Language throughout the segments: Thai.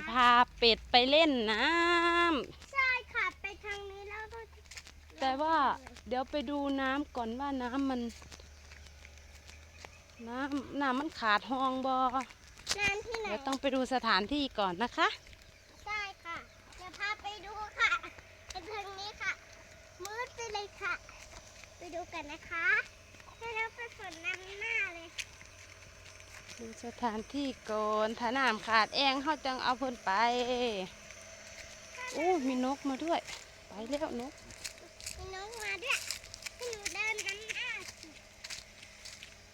จะพาเป็ดไปเล่นน้ำใช่ค่ะไปทางนี้แล้วก็แต่ว่าเดี๋ยวไปดูน้ำก่อนว่าน้ำมัน น้ำน้ำมันขาดห้องบอน้ำที่ไหนเดี๋ยวต้องไปดูสถานที่ก่อนนะคะ ใช่ค่ะเดี๋ยวพาไปดูค่ะไปทางนี้ค่ะ มืดไปเลยค่ะ ไปดูกันนะคะให้เราไปฝนน้ำหน้าเลย ดูสถานที่ก่อนถ้าน้ำขาดแองเขาจังเอาเพิ่นไปโอ้มีนกมาด้วย ไปแล้วนกมีน้องมาด้วยให้หนูเดินน้ำหน้าสิ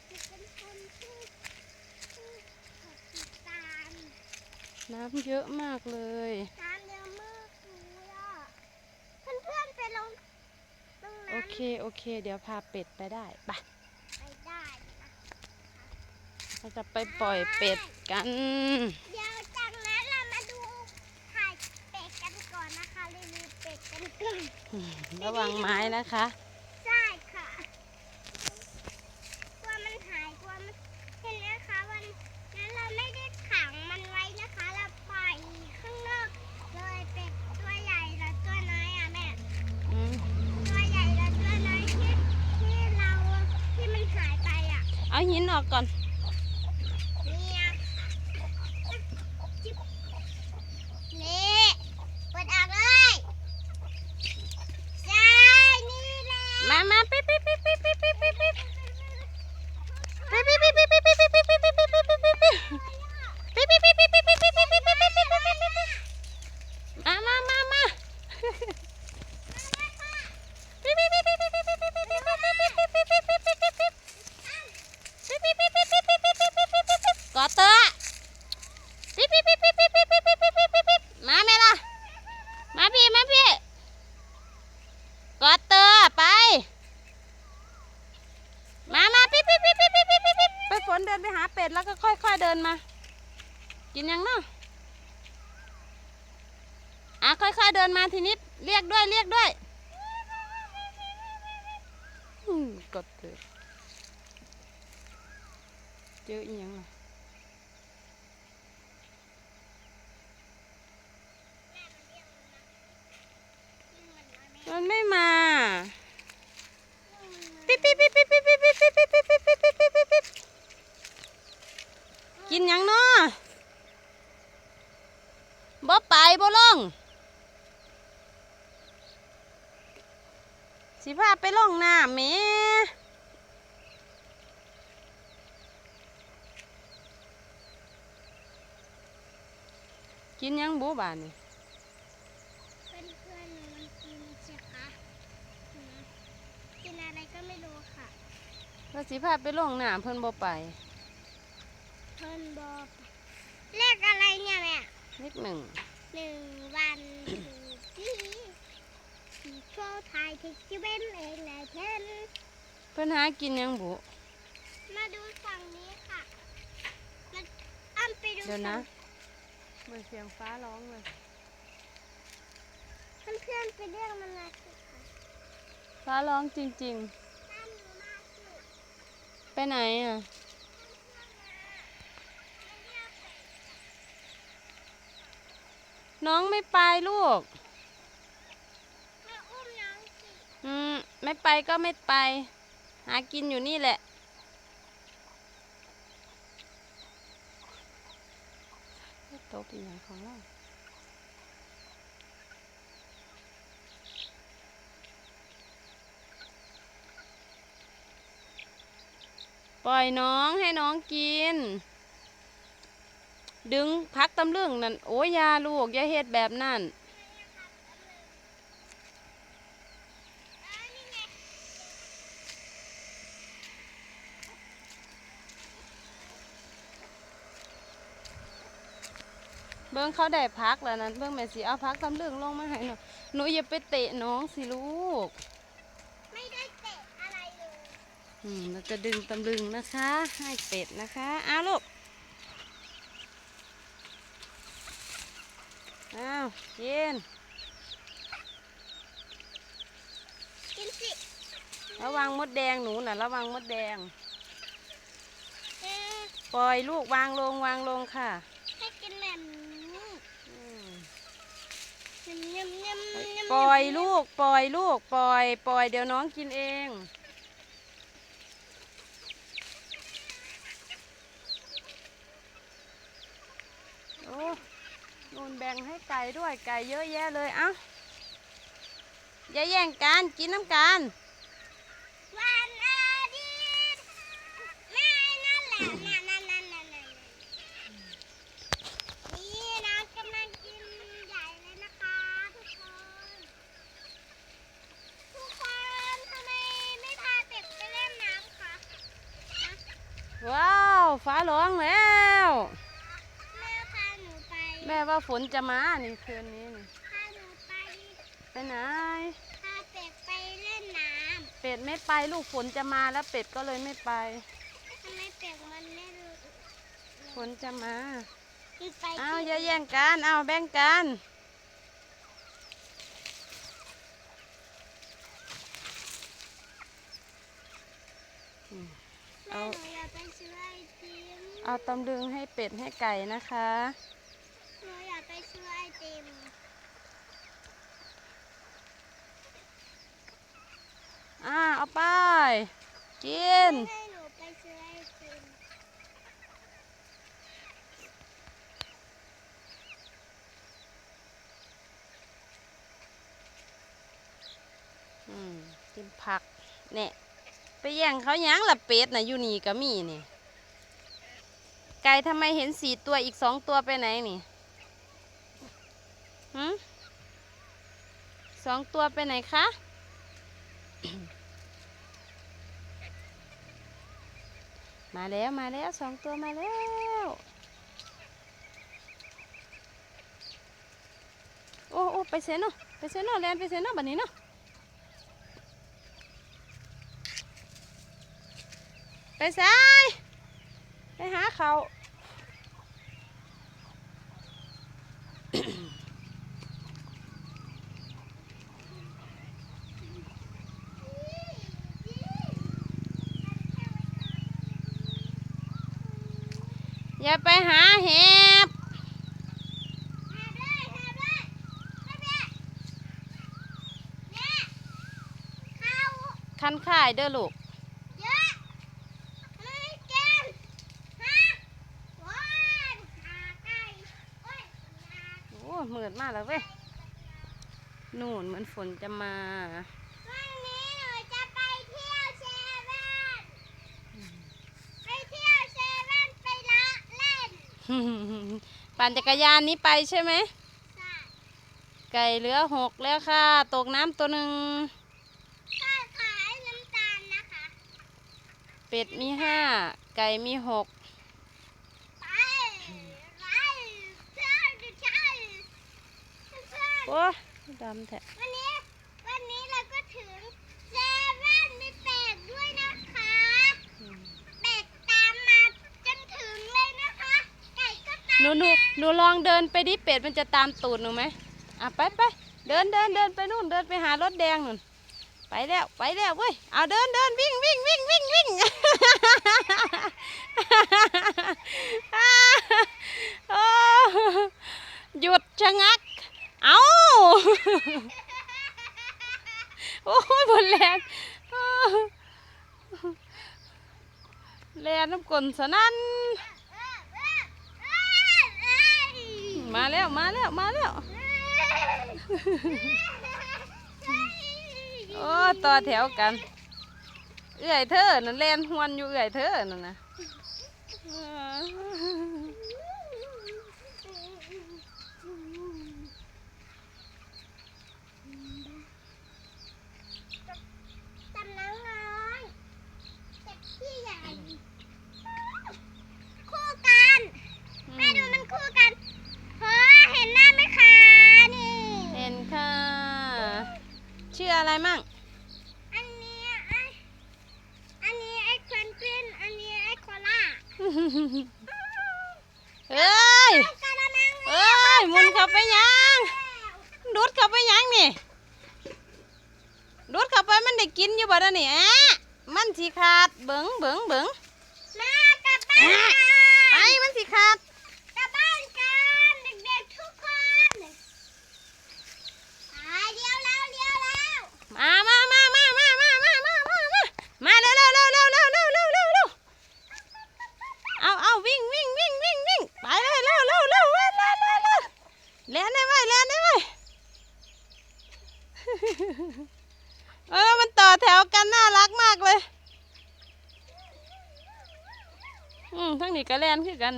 หนูเป็นคนที่ที่กดติดตามน้ำเยอะมากเลยน้ำเยอะมากเลยอะเพื่อนๆไปลงตรงโอนั้นเคโอเค เดี๋ยวพาเป็ดไปได้ไปไปได้นะ เราจะไปปล่อยเป็ดกัน เดี๋ยวจากนั้นเรามาดูถ่ายเป็ดกันก่อนนะคะรีวิวเป็ดกันก่อนระวังไม้นะคะ ใช่ค่ะ กลัวมันหายกลัวมันเห็นไหมคะวันนั้นเราไม่ได้ขังมันไว้นะคะ เราปล่อยข้างนอกเลยเป็ดตัวใหญ่และตัวน้อยอะแม่อืมตัวใหญ่และตัวน้อยที่ที่เราที่มันหายไปอะ เอาหินออกก่อน ค่อยๆเดินมาทีนี้เรียกด้วยเรียกด้วยอืมกดเถอะเจออีหยังล่ะมันไม่มาปิ๊บปิ๊บปิ๊บปิ๊บปิ๊บปิ๊บปิ๊บปิ๊บปิ๊บปิ๊บปิ๊บปิ๊บปิ๊บปิ๊บปิ๊บกินหยังเนาะบ่ไปบ่ลงสิพา ไปลงน้ำแหม่กินหยังบูบานนี่เพื่อนเพื่อนๆมันกินใช่คะอืมกินอะไรก็ไม่รู้ค่ะว่าสิพาไปลงน้ำเพิ่นบ่ไป เพื่อนบอกเลขอะไรเนี่ยแม่นิดหนึ่ง หนึ่งวันที่ ที่โชว์ไทยที่จะเป็นเองนะเพื่อนเพิ่นหากินหยังบุ มาดูฝั่งนี้ค่ะมาอ้ำไปดูเดี๋ยวนะฝั่งเหมือนเสียงฟ้าร้องเลยเพื่อนๆไปเรียกมันมาสิค่ะฟ้าร้องจริงตามหนูมาสิ ๆ ไปไหนอะ น้องไม่ไปลูก แม่อุ้มน้องสิ อืม ไม่ไปก็ไม่ไป หากินอยู่นี่แหละ โต๊ะเป็นอย่างของเราปล่อยน้องให้น้องกิน ดึงพักตำลึงนั่นโอ้ยอยาลูกอย่าเฮ็ดแบบนั่น เบิ้งเขาได้พักแล้วนั้นเบิ้งแม่สิเอาพักตำลึงลงมาให้หนูหนูอย่าไปเตะน้องสิลูก ไม่ได้เตะอะไรเลย อืมเราจะดึงตำลึงนะคะ ให้เป็ดนะคะอ้าวลูก อ้าวกินกินสิระวังมดแดงหนูน่ะระวังมดแดงเออปล่อยลูกวางลงวางลงค่ะ ให้กินแบบนี้ ปล่อยลูกปล่อยลูกปล่อย ปล่อยเดี๋ยวน้องกินเอง โอ้นูนแบ่งให้ไก่ด้วยไก่เยอะแยะเลยเอ้าอย่าแย่งกันกินน้ำกัน วันอาทิตย์แม่นั่นแหละนั่นนั่นนั่นนั่นนั่นนี่น้องกำลังกินใหญ่เลยนะคะทุกคน ทุกคนทำไมไม่พาเป็ดไปเล่นน้ำคะ ว้าว ฟ้าร้องแล้ว แม่พาหนูไปแม่ว่าฝนจะมานี่คืนนี้นี่พาหนูไปไปไหน พาเป็ดไปเล่นน้เป็ดไม่ไปลูกฝนจะมาแล้วเป็ดก็เลยไม่ไปำทำไมเป็ดมันไม่รู้ฝนจะมา มันไปเอาที่อย่าแย่งกันเอาแบ่งกันแม่หนูอยากไปซื้อไอติม เอาตำลึงให้เป็ดให้ไก่นะคะหนูอยากไปซื้อไอติมอ่าเอาไป กิน ให้หนูไปซื้อไอติมอืมกินผักเนี่ยไปแย่งเขาหยังละเป็ดนะอยู่นี่ก็มีนี่ ไก่ทำไมเห็นสี่ตัวอีกสองตัวไปไหนนี่หืสองตัวไปไหนคะ มาแล้วมาแล้วสองตัวมาแล้วโอ้โอ้ไปเซนเนาะไปเซนเนาะแลนไปเซนเนาะบัดนี้เนาะไปซ้าย ไปหาเขาอย่าไปหาเห็บหาด้วยหาด้วยแม่แม่แม่ข้าวคันข่ายเด้อลูก เยอะไม่กินฮะว้านหาไก่โอ้ยหา โอ้เห มือดมากแล้วเว้ยนู่นเหมือนฝนจะมา วันนี้หนูจะไปเที่ยวเซเว่นไปเที่ยวเซเว่นไปละเล่นปั่นจักรยานนี้ไปใช่ไหมจ้ะไก่เหลือหกแล้วค่ะ ตกน้ำตัวหนึ่งก็ขายน้ำตาลนะคะ เป็ดมีห้าไก่มีหก ไปไปเพื่อนจะใช่เพื่อน โอ้ยดำแท้วันนี้ วันนี้เราก็ถึงเซเว่นมีเป็ดด้วยนะคะเป็ดตามมาจนถึงเลยนะคะ ไก่ก็ตามหนูหนูหนูลองเดินไปดิเป็ดมันจะตามตูดหนูไหมอะไปไปเดินเดินเดินไปนู่นเดินไปหารถแดงนู่นไปแล้วไปแล้วเว้ยเอาเดินเดินวิ่งวิ่งวิ่งวิ่งวิ่งโอ้หยุดชะงัก เอาโอ้ยบนแลนแลนน้ำกลนสนั่นมาแล้วมาแล้วมาแล้วโอ้ต่อแถวกัน เอื่อยเธอนั่นแลนหวนอยู่เอื่อยเธอนั่นนะเออ จำน้องน้อยเด็กพี่ใหญ่คู่กัน แม่ดูมันคู่กันเพราะเห็นหน้าไหมคะนี่ เห็นค่ะ ชื่ออะไรมั่ง อันนี้ไอ้อันนี้ไอ้ควนกวินอันนี้ไอ้โคล่า เอ้ยกระมังเอ้ยหมุนเข้าไปยังดูดเข้าไปยังนี่ดูดเข้าไปมันได้กินอยู่บ่ได้นี่อะมันสิขาดเบิงเบิงเบิงมากลับบ้านไปมันสิขาด กลับบ้านกันเด็กๆทุกคนไป เออมันต่อแถวกันน่ารักมากเลย อืมทั้ง นี้ก็แล่นคือกัน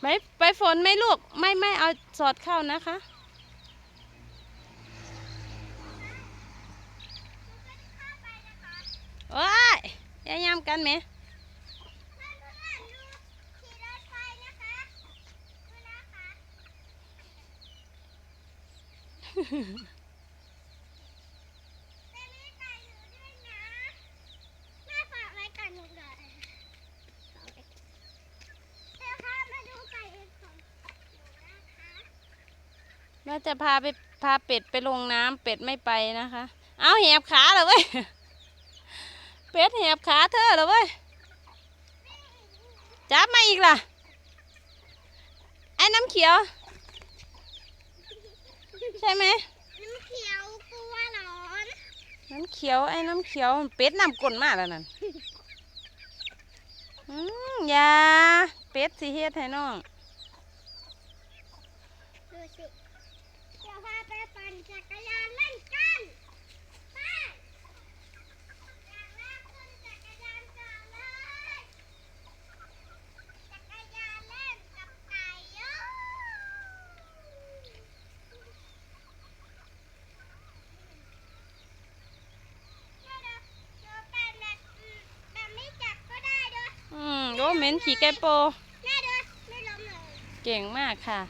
ไปไปฝนไหมลูก ไม่ไม่เอาสอดเข้านะคะว้ายอย่ายามกันไหม แม่จะพาไปพาเป็ดไปลงน้ำเป็ดไม่ไปนะคะ เอาแหบขาเหรอเว้ย เป็ดแหบขาเธอเหรอเว้ย จับมาอีกล่ะ ไอ้น้ำเขียว ใช่ไหมน้ำเขียวกลัวร้อน น้ำเขียวไอ้น้ำเขียวเป็ดน้ำกลนมากแล้วนั่นอืมอยาเป็ดสิเฮ็ดให้น้องดูสิเดี๋ยวพาไปปั่นจักรยานเล่นกันไปอย่างแรกขึ้นจักรยานก่อนเลยจักรยานเล่นกับไก่เยอะเดี๋ยวเดี๋ยวเดี๋ยวเป็นแบบแบบไม่จับก็ได้ด้วย อืมโอ้ เหม็นขี่ไก่โป แม่ด้วยไม่ล้มเลย เก่งมากค่ะ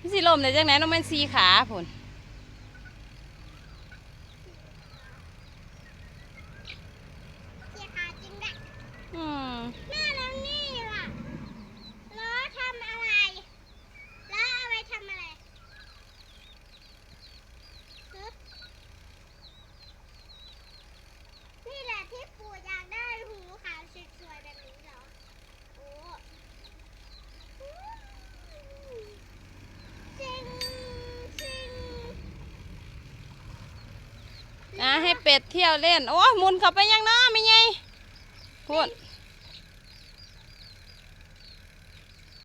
พี่สิลมเดี๋ยวจังไหนน้องมันสีขาผล เสียขาจริงด้วย อืม แม่แล้วนี่ล่ะล้อทำอะไรล้อเอาไว้ทำอะไรฮึนี่แหละที่ปู่อยากได้หูขาวสวยๆแบบนี้เหรอ โอ้อืมซิงซิง อะให้ เป็ดเที่ยวเล่น โอ้หมุนเข้าไปยังนะไม่ไงพูด